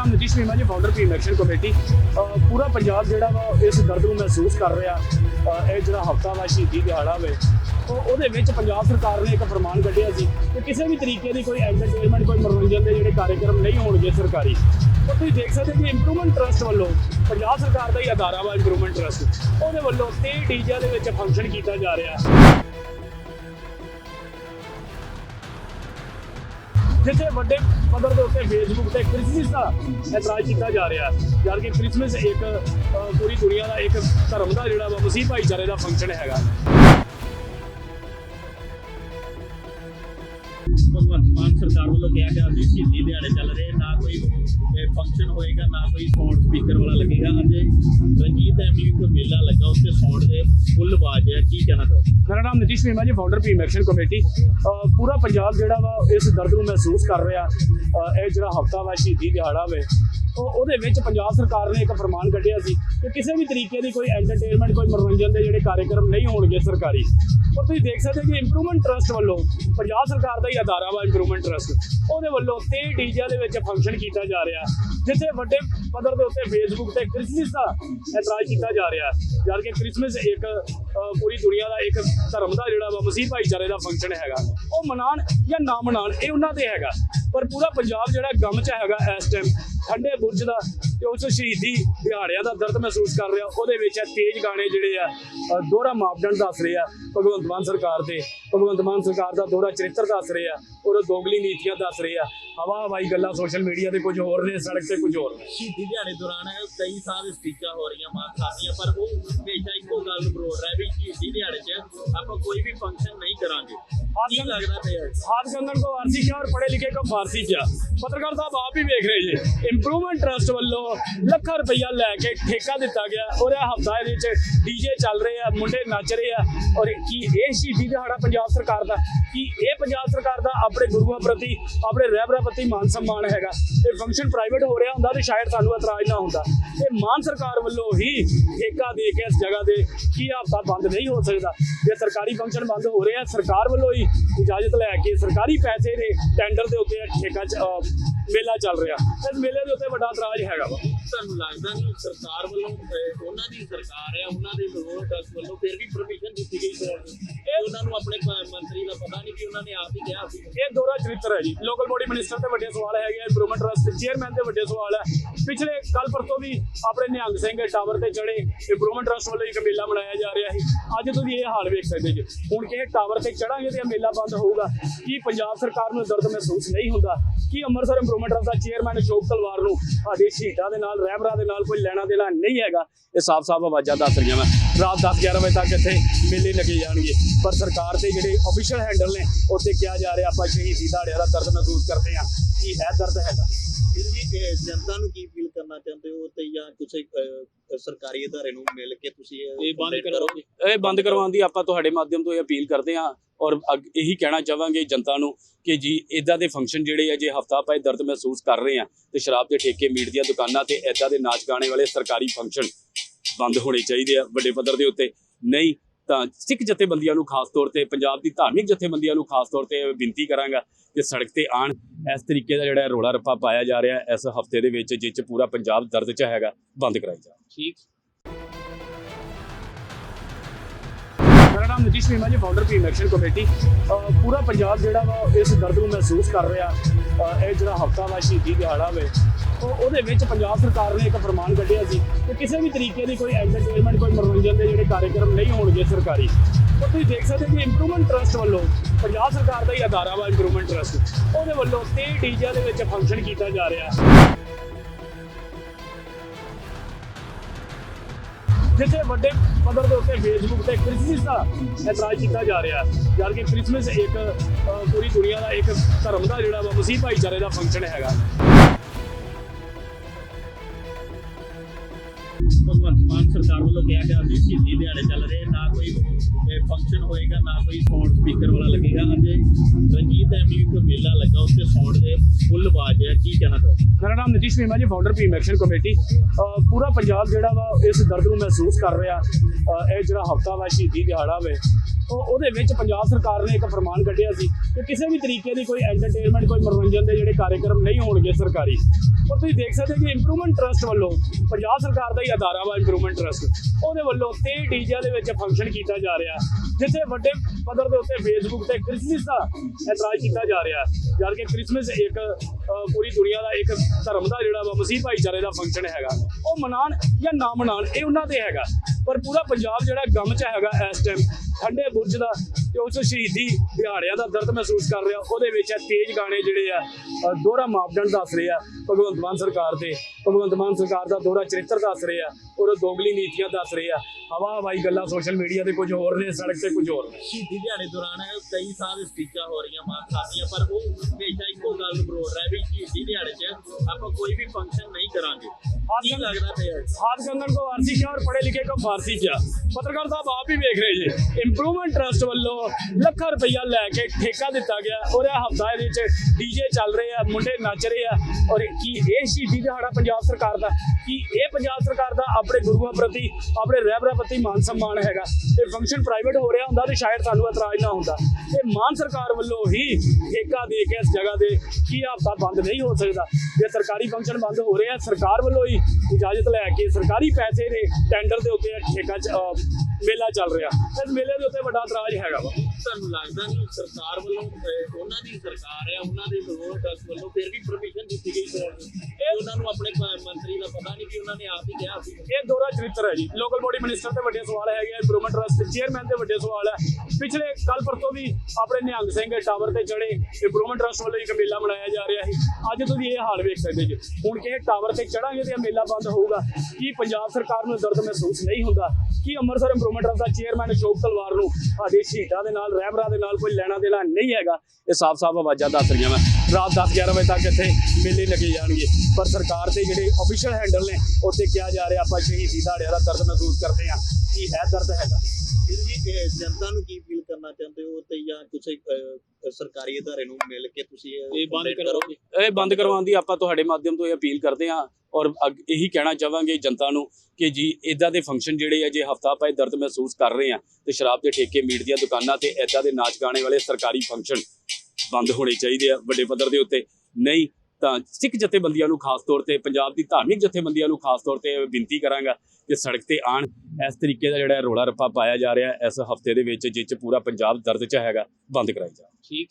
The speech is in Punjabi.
ਨਾਮ ਨਤੀਸ਼ ਮੀਮਾ ਜੀ ਫਾਊਂਡਰ ਪੀ ਐਕਸ਼ਨ ਕਮੇਟੀ ਪੂਰਾ ਪੰਜਾਬ ਜਿਹੜਾ ਵਾ, ਇਸ ਦਰਦ ਨੂੰ ਮਹਿਸੂਸ ਕਰ ਰਿਹਾ। ਇਹ ਜਿਹੜਾ ਹਫਤਾ ਵਾ, ਸ਼ਹੀਦੀ ਦਿਹਾੜਾ ਵੇ। ਉਹਦੇ ਵਿੱਚ ਪੰਜਾਬ ਸਰਕਾਰ ਨੇ ਇੱਕ ਫਰਮਾਨ ਕੱਢਿਆ ਸੀ ਕਿ ਕਿਸੇ ਵੀ ਤਰੀਕੇ ਦੀ ਕੋਈ ਐਂਟਰਟੇਨਮੈਂਟ ਕੋਈ ਮਨੋਰੰਜਨ ਦੇ ਜਿਹੜੇ ਕਾਰਜਕ੍ਰਮ ਨਹੀਂ ਹੋਣਗੇ ਸਰਕਾਰੀ। ਉਹ ਤੁਸੀਂ ਦੇਖ ਸਕਦੇ ਕਿ ਇੰਪਰੂਵਮੈਂਟ ਟਰਸਟ ਵੱਲੋਂ ਪੰਜਾਬ ਸਰਕਾਰ ਦਾ ਹੀ ਅਦਾਰਾ ਵਾ ਇੰਪਰੂਵਮੈਂਟ ਟਰਸਟ ਉਹਦੇ ਵੱਲੋਂ 23 ਡੀਜੇ ਦੇ ਵਿੱਚ ਫੰਕਸ਼ਨ ਕੀਤਾ ਜਾ ਰਿਹਾ। ਜਿੱਥੇ ਵੱਡੇ ਪੱਧਰ ਦੇ ਉੱਤੇ ਫੇਸਬੁੱਕ ਤੇ ਕ੍ਰਿਸਮਸ ਦਾ ਇਤਰਾਜ਼ ਕੀਤਾ ਜਾ ਰਿਹਾ ਹੈ। ਜਦ ਕਿ ਕ੍ਰਿਸਮਸ ਇੱਕ ਪੂਰੀ ਦੁਨੀਆ ਦਾ ਇੱਕ ਧਰਮ ਦਾ ਜਿਹੜਾ ਵਾ, ਮਸੀਹ ਭਾਈਚਾਰੇ ਦਾ ਫੰਕਸ਼ਨ ਹੈਗਾ। ਭਗਵੰਤ ਸਰਕਾਰ ਵੱਲੋਂ ਕਿਹਾ ਗਿਆ ਸੀ ਸ਼ਹੀਦੀ ਦਿਹਾੜੇ ਚੱਲ ਰਹੇ, ਨਾ ਕੋਈ ਫੰਕਸ਼ਨ ਹੋਏਗਾ, ਨਾ ਕੋਈ ਸਾਊਂਡ ਸਪੀਕਰ ਵਾਲਾ ਲੱਗੇਗਾ। ਅੱਜ ਰਣਜੀਤ ਐਵਨਿਊ ਕੋਈ ਮੇਲਾ ਲੱਗਾ, ਉੱਥੇ ਸਾਊਂਡ ਦੇ ਫੁੱਲ ਆਵਾਜ਼ ਹੈ। ਕੀ ਕਹਿਣਾ ਚਾਹੋਗੇ? ਮੇਰਾ ਨਾਮ ਨਤੀਸ਼ ਮੀਮਾ ਜੀ ਫਾਊਂਡਰ ਪੀ ਇਲੈਕਸ਼ਨ ਕਮੇਟੀ ਪੂਰਾ ਪੰਜਾਬ ਜਿਹੜਾ ਵਾ, ਇਸ ਦਰਦ ਨੂੰ ਮਹਿਸੂਸ ਕਰ ਰਿਹਾ। ਇਹ ਜਿਹੜਾ ਹਫਤਾ ਵਾ ਸ਼ਹੀਦੀ ਦਿਹਾੜਾ ਵੇ। ਉਹਦੇ ਵਿੱਚ ਪੰਜਾਬ ਸਰਕਾਰ ਨੇ ਇੱਕ ਫਰਮਾਨ ਕੱਢਿਆ ਸੀ ਕਿ ਕਿਸੇ ਵੀ ਤਰੀਕੇ ਦੀ ਕੋਈ ਐਂਟਰਟੇਨਮੈਂਟ ਕੋਈ ਮਨੋਰੰਜਨ ਦੇ ਜਿਹੜੇ ਕਾਰਜਕ੍ਰਮ ਨਹੀਂ ਹੋਣਗੇ ਸਰਕਾਰੀ। ਔਰ ਤੁਸੀਂ ਦੇਖ ਸਕਦੇ ਕਿ ਇੰਪਰੂਵਮੈਂਟ ਟਰਸਟ ਵੱਲੋਂ ਪੰਜਾਬ ਸਰਕਾਰ ਦਾ ਹੀ ਅਦਾਰਾ ਵਾ ਇੰਪਰੂਵਮੈਂਟ ਟਰਸਟ ਉਹਦੇ ਵੱਲੋਂ 23 ਡੀਜੇ ਦੇ ਵਿੱਚ ਫੰਕਸ਼ਨ ਕੀਤਾ ਜਾ ਰਿਹਾ। ਜਿੱਥੇ ਵੱਡੇ ਪੱਧਰ ਦੇ ਉੱਤੇ ਫੇਸਬੁੱਕ ਤੇ ਕ੍ਰਿਸਮਸ ਦਾ ਇਤਰਾਜ਼ ਕੀਤਾ ਜਾ ਰਿਹਾ। ਜਦ ਕਿ ਕ੍ਰਿਸਮਸ ਇੱਕ ਪੂਰੀ ਦੁਨੀਆ ਦਾ ਇੱਕ ਧਰਮ ਦਾ ਜਿਹੜਾ ਵਾ ਮਸੀਹ ਭਾਈਚਾਰੇ ਦਾ ਫੰਕਸ਼ਨ ਹੈਗਾ। ਉਹ ਮਨਾਣ ਜਾਂ ਨਾ ਮਨਾਣ ਇਹ ਉਹਨਾਂ ਤੇ ਹੈਗਾ। ਪਰ ਪੂਰਾ ਪੰਜਾਬ ਜਿਹੜਾ ਗਮ ਚ ਹੈਗਾ ਇਸ ਟਾਈਮ ਠੰਡੇ ਬੁਰਜ ਦਾ ਤੇ ਉਸ ਸ਼ਹੀਦੀ ਦਿਹਾੜਿਆਂ ਦਾ ਦਰਦ ਮਹਿਸੂਸ ਕਰ ਰਿਹਾ ਉਹਦੇ ਵਿੱਚ ਇਹ ਤੇਜ਼ ਗਾਣੇ ਜਿਹੜੇ ਆ ਅਹ, ਦੋਹਰਾ ਮਾਪਦੰਡ ਦੱਸ ਰਹੇ ਆ ਭਗਵੰਤ ਮਾਨ ਸਰਕਾਰ ਦੇ ਭਗਵੰਤ ਮਾਨ ਸਰਕਾਰ ਦਾ ਦੋਹਰਾ ਚਰਿੱਤਰ ਦੱਸ ਰਹੇ ਆ ਔਰ ਦੋਗਲੀ ਨੀਤੀਆਂ ਦੱਸ ਰਹੇ ਆ ਹਵਾ ਹਵਾਈ ਗੱਲਾਂ ਸੋਸ਼ਲ ਮੀਡੀਆ ਤੇ ਕੁਝ ਹੋਰ ਨੇ ਸੜਕ ਤੇ ਕੁਝ ਹੋਰ ਨੇ ਸ਼ਹੀਦੀ ਦਿਹਾੜੇ ਦੌਰਾਨ ਕਈ ਸਾਲ ਸਪੀਚਾਂ ਹੋ ਰਹੀਆਂ ਮਾਨ ਸਾਹਿਬ ਦੀਆਂ ਪਰ ਉਹ ਹਮੇਸ਼ਾ ਇੱਕੋ ਗੱਲ ਨੂੰ ਬਰੋੜ ਰਿਹਾ ਵੀ ਸ਼ਹੀਦੀ ਦਿਹਾੜੇ 'ਚ ਆਪਾਂ ਕੋਈ ਵੀ ਫੰਕਸ਼ਨ ਨਹੀਂ ਕਰਾਂਗੇ ਕੀ ਲੱਗਦਾ ਪਿਆ हाथ कंगन को वारसी क्या और पढ़े लिखे को फारसी क्या ਪੱਤਰਕਾਰ ਸਾਹਿਬ ਆਪ ਹੀ ਵੇਖ ਰਹੇ ਜੀ ਇੰਪਰੂਵਮੈਂਟ ਟਰਸਟ ਵੱਲੋਂ ਲੱਖਾਂ ਰੁਪਈਆ ਲੈ ਕੇ ਠੇਕਾ ਦਿੱਤਾ ਗਿਆ ਔਰ ਇਹ ਹਫਤਾ ਦੇ ਵਿੱਚ ਡੀਜੇ ਚੱਲ ਰਹੇ ਆ, ਮੁੰਡੇ ਨੱਚ ਰਹੇ ਆ ਔਰ ਕੀ ਇਹ ਸ਼ਹੀਦੀ ਦਿਹਾੜਾ ਪੰਜਾਬ ਸਰਕਾਰ ਦਾ, ਕੀ ਇਹ ਪੰਜਾਬ ਸਰਕਾਰ ਦਾ ਆਪਣੇ ਗੁਰੂਆਂ ਪ੍ਰਤੀ, ਆਪਣੇ ਰਹਿਬਰਾਂ ਪ੍ਰਤੀ ਮਾਨ ਸਨਮਾਨ ਹੈਗਾ? ਇਹ ਫੰਕਸ਼ਨ ਪ੍ਰਾਈਵੇਟ ਹੋ ਰਿਹਾ ਹੁੰਦਾ ਤੇ ਸ਼ਾਇਦ ਸਾਨੂੰ ਇਤਰਾਜ਼ ਨਾ ਹੁੰਦਾ। ਇਹ ਮਾਨ ਸਰਕਾਰ ਵੱਲੋਂ ਹੀ ਠੇਕਾ ਦੇ ਕੇ ਇਸ ਜਗ੍ਹਾ ਦੇ ਕੀ ਇਹ ਹਫਤਾ ਬੰਦ ਨਹੀਂ ਹੋ ਸਕਦਾ? ਜੇ ਸਰਕਾਰੀ ਫੰਕਸ਼ਨ ਬੰਦ ਹੋ ਰਹੇ ਆ, ਸਰਕਾਰ ਵੱਲੋਂ ਹੀ ਇਜਾਜ਼ਤ ਲੈ ਕੇ ਸਰਕਾਰੀ ਪੈਸੇ ਦੇ ਟੈਂਡਰ ਦੇ ਉੱਤੇ ਠੇਕਾ ਮੇਲਾ ਚੱਲ ਰਿਹਾ। ਇਸ ਮੇਲੇ ਦੇ ਉੱਤੇ ਵੱਡਾ ਇਤਰਾਜ਼ ਹੈਗਾ ਵਾ। ਤੁਹਾਨੂੰ ਲੱਗਦਾ ਨਹੀਂ ਸਰਕਾਰ ਵੱਲੋਂ ਉਹਨਾਂ ਦੀ ਸਰਕਾਰ ਹੈ, ਉਹਨਾਂ ਦੇ ਗਵਰਨਰ ਵੱਲੋਂ ਫਿਰ ਵੀ ਪਰਮਿਸ਼ਨ ਦਿੱਤੀ ਗਈ ਸੀ ਇਹ ਉਹਨਾਂ ਨੂੰ ਆਪਣੇ ਪ- ਮੰਤਰੀ ਦਾ ਪਤਾ ਨਹੀਂ ਕਿ ਉਹਨਾਂ ਨੇ ਆਪ ਹੀ ਕਿਹਾ ਸੀ। ਇਹ ਦੋਹਰਾ ਚਰਿੱਤਰ ਹੈ ਜੀ। ਲੋਕਲ ਬੋਡੀ ਮਿਨਿਸਟਰ ਤੇ ਵੱਡੇ ਸਵਾਲ ਹੈਗੇ ਇੰਪਰੂਵਮੈਂਟ ਟਰਸਟ ਚੇਅਰਮੈਨ ਤੇ ਵੱਡੇ ਸਵਾਲ ਹੈ। ਪਿਛਲੇ ਕੱਲ ਪਰਸੋਂ ਵੀ ਆਪਣੇ ਨਿਹੰਗ ਸਿੰਘ ਟਾਵਰ ਤੇ ਚੜੇ ਇੰਪਰੂਵਮੈਂਟ ਟਰਸਟ ਵੱਲੋਂ ਇੱਕ ਮੇਲਾ ਮਨਾਇਆ ਜਾ ਰਿਹਾ ਸੀ। ਅੱਜ ਤੁਸੀਂ ਇਹ ਹਾਲ ਵੇਖ ਸਕਦੇ ਜੀ। ਹੁਣ ਕਿਸੇ ਟਾਵਰ ਤੇ ਚੜਾਂਗੇ ਤੇ ਇਹ ਮੇਲਾ ਬੰਦ ਹੋਊਗਾ, ਕੀ ਪੰਜਾਬ ਸਰਕਾਰ ਨੂੰ ਦਰਦ ਮਹਿਸੂਸ ਨਹੀਂ ਹੁੰਦਾ? ਕੀ ਅੰਮ੍ਰਿਤਸਰ ਇੰਪਰੂਵਮੈਂਟ ਟਰਸਟ ਦਾ ਚੇਅਰਮੈਨ ਅਸ਼ੋਕ ਤਲਵਾਰ ਨੂੰ ਸਾਡੇ ਸ਼ਹੀਦਾਂ ਦੇ ਨਾਲ, ਰਹਿਬਰਾਂ ਦੇ ਨਾਲ ਕੋਈ ਲੈਣਾ ਦੇਣਾ ਨਹੀਂ ਹੈਗਾ? ਇਹ ਸਾਫ਼-ਸਾਫ਼ ਆਵਾਜ਼ਾਂ ਦੱਸ ਰਹੀਆਂ ਮੈਂ ਰਾਤ 10-11 ਵਜੇ ਤੱਕ ਇੱਥੇ ਮੇਲੇ ਲੱਗੇ ਜਾਣਗੇ। ਪਰ ਸਰਕਾਰ ਦੇ ਜਿਹੜੇ ਅਫੀਸ਼ੀਅਲ ਹੈਂਡਲ ਨੇ ਉੱਥੇ ਕਿਹਾ ਜਾ ਰਿਹਾ ਆਪਾਂ ਸ਼ਹੀਦੀ ਦਿਹਾੜਿਆਂ ਦਾ ਦਰਦ ਮਹਿਸੂਸ ਕਰਦੇ ਹਾਂ। ਕੀ ਹੈ ਦਰਦ ਹੈਗਾ? ਜਨਤਾ ਨੂੰ ਕੀ ਫੀਲ ਕਰਨਾ ਚਾਹੁੰਦੇ ਹੋ ਤੇ ਜਾਂ ਕਿਸੇ ਸਰਕਾਰੀ ਅਦਾਰੇ ਨੂੰ ਮਿਲ ਕੇ ਤੁਸੀਂ ਇਹ ਬੰਦ ਕਰੋਗੇ? ਇਹ ਬੰਦ ਕਰਵਾਉਣ ਦੀ ਆਪਾਂ ਤੁਹਾਡੇ ਮਾਧਿਅਮ ਤੋਂ ਇਹ ਅਪੀਲ ਕਰਦੇ ਹਾਂ ਔਰ ਅੱਗ- ਇਹੀ ਕਹਿਣਾ ਚਾਹਾਂਗੇ ਜਨਤਾ ਨੂੰ ਕਿ ਜੀ ਇਦਾਂ ਦੇ ਫੰਕਸ਼ਨ ਜਿਹੜੇ ਆ ਜੇ ਹਫਤਾ ਪਾਏ ਦਰਦ ਮਹਿਸੂਸ ਕਰ ਰਹੇ ਆ ਤੇ ਸ਼ਰਾਬ ਦੇ ਠੇਕੇ ਮੀਟ ਦੀਆਂ ਦੁਕਾਨਾਂ ਤੇ ਇਦਾਂ ਦੇ ਨਾਚ ਗਾਣੇ ਵਾਲੇ ਸਰਕਾਰੀ ਫੰਕਸ਼ਨ ਬੰਦ ਹੋਣੇ ਚਾਹੀਦੇ ਆ ਵੱਡੇ ਪੱਧਰ ਦੇ ਉੱਤੇ। ਨਹੀਂ ਤਾਂ ਸਿੱਖ ਜਥੇਬੰਦੀਆਂ ਨੂੰ ਖਾਸ ਤੌਰ ਤੇ, ਪੰਜਾਬ ਦੀ ਧਾਰਮਿਕ ਜਥੇਬੰਦੀਆਂ ਨੂੰ ਖਾਸ ਤੌਰ ਤੇ ਬੇਨਤੀ ਕਰਾਂਗਾ ਕਿ ਸੜਕ ਤੇ ਆਣ ਇਸ ਤਰੀਕੇ ਦਾ ਜਿਹੜਾ ਰੋਲਾ ਰੱਪਾ ਪਾਇਆ ਜਾ ਰਿਹਾ ਇਸ ਹਫ਼ਤੇ ਦੇ ਵਿੱਚ, ਜਿਸ 'ਚ ਪੂਰਾ ਪੰਜਾਬ ਦਰਦ 'ਚ ਹੈਗਾ, ਬੰਦ ਕਰਾਈ ਜਾ ਠੀਕ। ਨਾਮ ਨਤੀਸ਼ ਮੀਮਾ ਜੀ ਫਾਊਂਡਰ ਪੀ ਐਕਸ਼ਨ ਕਮੇਟੀ ਪੂਰਾ ਪੰਜਾਬ ਜਿਹੜਾ ਵਾ ਇਸ ਦਰਦ ਨੂੰ ਮਹਿਸੂਸ ਕਰ ਰਿਹਾ। ਇਹ ਜਿਹੜਾ ਹਫਤਾ ਵਾ ਸ਼ਹੀਦੀ ਦਿਹਾੜਾ ਵੇ ਉਹਦੇ ਵਿੱਚ ਪੰਜਾਬ ਸਰਕਾਰ ਨੇ ਇੱਕ ਫਰਮਾਨ ਕੱਢਿਆ ਸੀ ਕਿ ਕਿਸੇ ਵੀ ਤਰੀਕੇ ਦੀ ਕੋਈ ਐਂਟਰਟੇਨਮੈਂਟ ਕੋਈ ਮਨੋਰੰਜਨ ਦੇ ਜਿਹੜੇ ਕਾਰਜਕ੍ਰਮ ਨਹੀਂ ਹੋਣਗੇ ਸਰਕਾਰੀ। ਉਹ ਤੁਸੀਂ ਦੇਖ ਸਕਦੇ ਕਿ ਇੰਪਰੂਵਮੈਂਟ ਟਰਸਟ ਵੱਲੋਂ ਪੰਜਾਬ ਸਰਕਾਰ ਦਾ ਹੀ ਅਦਾਰਾ ਵਾ ਇੰਪਰੂਵਮੈਂਟ ਟਰਸਟ ਉਹਦੇ ਵੱਲੋਂ 23 ਡੀਜੇ ਦੇ ਵਿੱਚ ਫੰਕਸ਼ਨ ਕੀਤਾ ਜਾ ਰਿਹਾ। ਜਿੱਥੇ ਵੱਡੇ ਪੱਧਰ ਦੇ ਉੱਤੇ ਫੇਸਬੁੱਕ ਤੇ ਕ੍ਰਿਸਮਸ ਦਾ ਇਤਰਾਜ਼ ਕੀਤਾ ਜਾ ਰਿਹਾ ਜਦ ਕਿ ਕ੍ਰਿਸਮਸ ਇੱਕ ਪੂਰੀ ਦੁਨੀਆ ਦਾ ਇੱਕ ਧਰਮ ਦਾ ਜਿਹੜਾ ਵਾ ਮਸੀਹ ਭਾਈਚਾਰੇ ਦਾ ਫੰਕਸ਼ਨ ਹੈਗਾ। ਭਗਵੰਤ ਮਾਨ ਸਰਕਾਰ ਵੱਲੋਂ ਕਿਹਾ ਗਿਆ ਸੀ ਸ਼ਹੀਦੀ ਦਿਹਾੜੇ ਚੱਲ ਰਹੇ, ਨਾ ਕੋਈ ਫੰਕਸ਼ਨ ਹੋਏਗਾ ਨਾ ਕੋਈ ਸਾਊਂਡ ਸਪੀਕਰ ਵਾਲਾ ਲੱਗੇਗਾ। ਅੱਜ ਰਣਜੀਤ ਐਵਨਿਊ ਕੋਈ ਮੇਲਾ ਲੱਗਾ ਉੱਥੇ ਸਾਊਂਡ ਦੇ ਫੁੱਲ ਆਵਾਜ਼ ਹੈ ਕੀ ਕਹਿਣਾ ਚਾਹੋਗੇ? ਮੇਰਾ ਨਾਮ ਨਤੀਸ਼ ਮੀਮਾ ਜੀ ਫਾਊਂਡਰ ਪੀ ਇਲੈਕਸ਼ਨ ਕਮੇਟੀ ਅਹ, ਪੂਰਾ ਪੰਜਾਬ ਜਿਹੜਾ ਵਾ ਇਸ ਦਰਦ ਨੂੰ ਮਹਿਸੂਸ ਕਰ ਰਿਹਾ। ਇਹ ਜਿਹੜਾ ਹਫਤਾ ਵਾ ਸ਼ਹੀਦੀ ਦਿਹਾੜਾ ਵੇ ਉਹਦੇ ਵਿੱਚ ਪੰਜਾਬ ਸਰਕਾਰ ਨੇ ਇੱਕ ਫਰਮਾਨ ਕੱਢਿਆ ਸੀ ਕਿ ਕਿਸੇ ਵੀ ਤਰੀਕੇ ਦੀ ਕੋਈ ਐਂਟਰਟੇਨਮੈਂਟ ਕੋਈ ਮਨੋਰੰਜਨ ਦੇ ਜਿਹੜੇ ਕਾਰਜਕ੍ਰਮ ਨਹੀਂ ਹੋਣਗੇ ਸਰਕਾਰੀ। ਪਰ ਤੁਸੀਂ ਦੇਖ ਸਕਦੇ ਹੋ ਕਿ ਇੰਪਰੂਵਮੈਂਟ ਟਰਸਟ ਵੱਲੋਂ ਪੰਜਾਬ ਸਰਕਾਰ ਦਾ ਹੀ ਅਦਾਰਾ ਵਾ ਇੰਪਰੂਵਮੈਂਟ ਟਰਸਟ ਉਹਦੇ ਵੱਲੋਂ 23 ਡੀਜੇ ਦੇ ਵਿੱਚ ਫੰਕਸ਼ਨ ਕੀਤਾ ਜਾ ਰਿਹਾ, ਜਿੱਥੇ ਵੱਡੇ ਪੱਧਰ ਦੇ ਉੱਤੇ ਫੇਸਬੁੱਕ ਤੇ ਕ੍ਰਿਸਮਸ ਦਾ ਇਤਰਾਜ਼ ਕੀਤਾ ਜਾ ਰਿਹਾ। ਜਦ ਕਿ ਕ੍ਰਿਸਮਸ ਇੱਕ ਪੂਰੀ ਦੁਨੀਆ ਦਾ ਇੱਕ ਧਰਮ ਦਾ ਜਿਹੜਾ ਵਾ ਮਸੀਹ ਭਾਈਚਾਰੇ ਦਾ ਫੰਕਸ਼ਨ ਹੈਗਾ। ਉਹ ਮਨਾਣ ਜਾਂ ਨਾ ਮਨਾਣ ਇਹ ਉਹਨਾਂ ਤੇ ਹੈਗਾ। ਪਰ ਪੂਰਾ ਪੰਜਾਬ ਜਿਹੜਾ ਗਮ ਚ ਹੈਗਾ ਇਸ ਟਾਈਮ ਠੰਡੇ ਬੁਰਜ ਦਾ। ਤੇ ਉਸ ਸ਼ਹੀਦੀ ਦਿਹਾੜਿਆਂ ਦਾ ਦਰਦ ਮਹਿਸੂਸ ਕਰ ਰਿਹਾ ਉਹਦੇ ਵਿੱਚ ਇਹ ਤੇਜ਼ ਗਾਣੇ ਜਿਹੜੇ ਆ ਅ, ਦੋਹਰਾ ਮਾਪਦੰਡ ਦੱਸ ਰਹੇ ਆ ਭਗਵੰਤ ਮਾਨ ਸਰਕਾਰ ਦੇ ਭਗਵੰਤ ਮਾਨ ਸਰਕਾਰ ਦਾ ਦੋਹਰਾ ਚਰਿੱਤਰ ਦੱਸ ਰਹੇ ਆ ਔਰ ਦੋਗਲੀ ਨੀਤੀਆਂ ਦੱਸ ਰਹੇ ਆ ਹਵਾ ਹਵਾਈ ਗੱਲਾਂ ਸੋਸ਼ਲ ਮੀਡੀਆ ਤੇ ਕੁਝ ਹੋਰ ਨੇ ਸੜਕ ਤੇ ਕੁਝ ਹੋਰ ਨੇ ਸ਼ਹੀਦੀ ਦਿਹਾੜੇ ਦੌਰਾਨ ਕਈ ਸਾਲ ਸਪੀਚਾਂ ਹੋ ਰਹੀਆਂ ਮਾਨ ਸਾਹਿਬ ਦੀਆਂ ਪਰ ਉਹ ਹਮੇਸ਼ਾ ਇੱਕੋ ਗੱਲ ਨੂੰ ਬਰੋੜ ਰਿਹਾ ਵੀ ਸ਼ਹੀਦੀ ਦਿਹਾੜੇ 'ਚ ਆਪਾਂ ਕੋਈ ਵੀ ਫੰਕਸ਼ਨ ਨਹੀਂ ਕਰਾਂਗੇ ਕੀ ਲੱਗਦਾ ਪਿਆ ਹੈ? हाथ कंगन को वारसी किया और पढ़े लिखे को फारसी किया ਪੱਤਰਕਾਰ ਸਾਹਿਬ ਆਪ ਹੀ ਵੇਖ ਰਹੇ ਜੀ ਇੰਪਰੂਵਮੈਂਟ ਟਰਸਟ ਵੱਲੋਂ ਲੱਖਾਂ ਰੁਪਈਆ ਲੈ ਕੇ ਠੇਕਾ ਦਿੱਤਾ ਗਿਆ ਔਰ ਇਹ ਹਫਤਾ ਦੇ ਵਿੱਚ ਡੀਜੇ ਚੱਲ ਰਹੇ ਆ, ਮੁੰਡੇ ਨੱਚ ਰਹੇ ਆ ਔਰ ਕੀ ਇਹ ਸ਼ਹੀਦੀ ਦਿਹਾੜਾ ਪੰਜਾਬ ਸਰਕਾਰ ਦਾ, ਕੀ ਇਹ ਪੰਜਾਬ ਸਰਕਾਰ ਦਾ ਆਪਣੇ ਗੁਰੂਆਂ ਪ੍ਰਤੀ, ਆਪਣੇ ਰਹਿਬਰਾਂ ਪ੍ਰਤੀ ਮਾਨ ਸਨਮਾਨ ਹੈਗਾ? ਇਹ ਫੰਕਸ਼ਨ ਪ੍ਰਾਈਵੇਟ ਹੋ ਰਿਹਾ ਹੁੰਦਾ ਤੇ ਸ਼ਾਇਦ ਸਾਨੂੰ ਇਤਰਾਜ਼ ਨਾ ਹੁੰਦਾ। ਇਹ ਮਾਨ ਸਰਕਾਰ ਵੱਲੋਂ ਹੀ ਠੇਕਾ ਦੇ ਕੇ ਇਸ ਜਗ੍ਹਾ ਦੇ ਕੀ ਹਫਤਾ ਬੰਦ ਨਹੀਂ ਹੋ ਸਕਦਾ। ਜੇ ਸਰਕਾਰੀ ਫੰਕਸ਼ਨ ਬੰਦ ਹੋ ਰਿਹਾ ਸਰਕਾਰ ਵੱਲੋਂ ਹੀ ਇਜਾਜ਼ਤ ਲੈ ਕੇ ਸਰਕਾਰੀ ਪੈਸੇ ਦੇ ਟੈਂਡਰ ਦੇ ਉੱਤੇ ਠੇਕਾ ਮੇਲਾ ਚੱਲ ਰਿਹਾ। ਇਸ ਮੇਲੇ ਦੇ ਉੱਤੇ ਵੱਡਾ ਇਤਰਾਜ਼ ਹੈਗਾ ਵਾ। ਤੁਹਾਨੂੰ ਲੱਗਦਾ ਨਹੀਂ ਸਰਕਾਰ ਵੱਲੋਂ ਉਹਨਾਂ ਦੀ ਸਰਕਾਰ ਹੈ ਉਹਨਾਂ ਦੇ ਰੋਡ ਟਰਸਟ ਵੱਲੋਂ ਫਿਰ ਵੀ ਪਰਮਿਸ਼ਨ ਦਿੱਤੀ ਗਈ ਹੈ? ਇਹ ਉਹਨਾਂ ਨੂੰ ਆਪਣੇ ਮੰਤਰੀ ਦਾ ਪਤਾ ਨਹੀਂ ਕਿ ਉਹਨਾਂ ਨੇ ਆਪ ਹੀ ਕਿਹਾ ਸੀ। ਇਹ ਦੋਹਰਾ ਚਰਿੱਤਰ ਹੈ ਜੀ। ਲੋਕਲ ਬੋਡੀ ਮਿਨਿਸਟਰ ਤੇ ਵੱਡੇ ਸਵਾਲ ਹੈਗੇ ਇੰਪਰੂਵਮੈਂਟ ਟਰਸਟ ਚੇਅਰਮੈਨ ਤੇ ਵੱਡੇ ਸਵਾਲ ਹੈ। ਪਿਛਲੇ ਕੱਲ ਪਰਸੋਂ ਵੀ ਆਪਣੇ ਨਿਹੰਗ ਸਿੰਘ ਟਾਵਰ ਤੇ ਚੜੇ ਇੰਪਰੂਵਮੈਂਟ ਟਰਸਟ ਵੱਲੋਂ ਇੱਕ ਮੇਲਾ ਮਨਾਇਆ ਜਾ ਰਿਹਾ ਸੀ। ਅੱਜ ਤੁਸੀਂ ਇਹ ਹਾਲ ਵੇਖ ਸਕਦੇ ਜੀ। ਹੁਣ ਕਿਸੇ ਟਾਵਰ ਤੇ ਚੜਾਂਗੇ ਤੇ ਇਹ ਮੇਲਾ ਬੰਦ ਹੋਊਗਾ, ਕੀ ਪੰਜਾਬ ਸਰਕਾਰ ਨੂੰ ਦਰਦ ਮਹਿਸੂਸ ਨਹੀਂ ਹੁੰਦਾ? ਕੀ ਅੰਮ੍ਰਿਤਸਰ ਇੰਪਰੂਵਮੈਂਟ ਟਰਸਟ ਦਾ ਚੇਅਰਮੈਨ ਅਸ਼ੋਕ ਤਲਵਾਰ ਨੂੰ ਸਾਡੇ ਸ਼ਹੀਦਾਂ ਦੇ ਨਾਲ, ਰਹਿਬਰਾਂ ਦੇ ਨਾਲ ਕੋਈ ਲੈਣਾ ਦੇਣਾ ਨਹੀਂ ਹੈਗਾ? ਇਹ ਸਾਫ਼-ਸਾਫ਼ ਆਵਾਜ਼ਾਂ ਦੱਸ ਰਹੀਆਂ ਮੈਂ ਰਾਤ 10-11 ਵਜੇ ਤੱਕ ਇੱਥੇ ਮੇਲੇ ਲੱਗੇ ਜਾਣਗੇ। ਪਰ ਸਰਕਾਰ ਦੇ ਜਿਹੜੇ ਅਫੀਸ਼ੀਅਲ ਹੈਂਡਲ ਨੇ, ਉੱਥੇ ਕਿਹਾ ਜਾ ਰਿਹਾ ਆਪਾਂ ਸ਼ਹੀਦੀ ਦਿਹਾੜਿਆਂ ਦਾ ਦਰਦ ਮਹਿਸੂਸ ਕਰਦੇ ਹਾਂ। ਕੀ ਹੈ ਦਰਦ ਹੈਗਾ? ਫਿਰ ਜੀ ਜਨਤਾ ਨੂੰ ਕੀ ਫੀਲ ਕਰਨਾ ਚਾਹੁੰਦੇ ਹੋ ਤੇ ਜਾਂ ਕਿਸੇ ਅਹ, ਸਰਕਾਰੀ ਅਦਾਰੇ ਨੂੰ ਮਿਲ ਕੇ ਤੁਸੀਂ ਇਹ ਬੰਦ complaint ਕਰੋਗੇ? ਇਹ ਬੰਦ ਕਰਵਾਉਣ ਦੀ ਆਪਾਂ ਤੁਹਾਡੇ ਮਾਧਿਅਮ ਤੋਂ ਇਹ ਅਪੀਲ ਕਰਦੇ ਹਾਂ ਔਰ ਅੱਗ- ਇਹੀ ਕਹਿਣਾ ਚਾਹਾਂਗੇ ਜਨਤਾ ਨੂੰ ਕਿ ਜੀ ਇਦਾਂ ਦੇ ਫੰਕਸ਼ਨ ਜਿਹੜੇ ਆ ਜੇ ਹਫਤਾ ਪਾਏ ਦਰਦ ਮਹਿਸੂਸ ਕਰ ਰਹੇ ਆ ਤੇ ਸ਼ਰਾਬ ਦੇ ਠੇਕੇ ਮੀਟ ਦੀਆਂ ਦੁਕਾਨਾਂ ਤੇ ਇਦਾਂ ਦੇ ਨਾਚ ਗਾਣੇ ਵਾਲੇ ਸਰਕਾਰੀ ਫੰਕਸ਼ਨ ਬੰਦ ਹੋਣੇ ਚਾਹੀਦੇ ਆ ਵੱਡੇ ਪੱਧਰ ਦੇ ਉੱਤੇ। ਨਹੀਂ ਤਾਂ ਸਿੱਖ ਜਥੇਬੰਦੀਆਂ ਨੂੰ ਖਾਸ ਤੌਰ ਤੇ, ਪੰਜਾਬ ਦੀ ਧਾਰਮਿਕ ਜਥੇਬੰਦੀਆਂ ਨੂੰ ਖਾਸ ਤੌਰ ਤੇ ਬੇਨਤੀ ਕਰਾਂਗਾ ਕਿ ਸੜਕ ਤੇ ਆਣ ਇਸ ਤਰੀਕੇ ਦਾ ਜਿਹੜਾ ਰੋਲਾ ਰੱਪਾ ਪਾਇਆ ਜਾ ਰਿਹਾ ਇਸ ਹਫ਼ਤੇ ਦੇ ਵਿੱਚ ਜਿਸ 'ਚ ਪੂਰਾ ਪੰਜਾਬ ਦਰਦ 'ਚ ਹੈਗਾ, ਬੰਦ ਕਰਾਈ ਜਾ ਠੀਕ।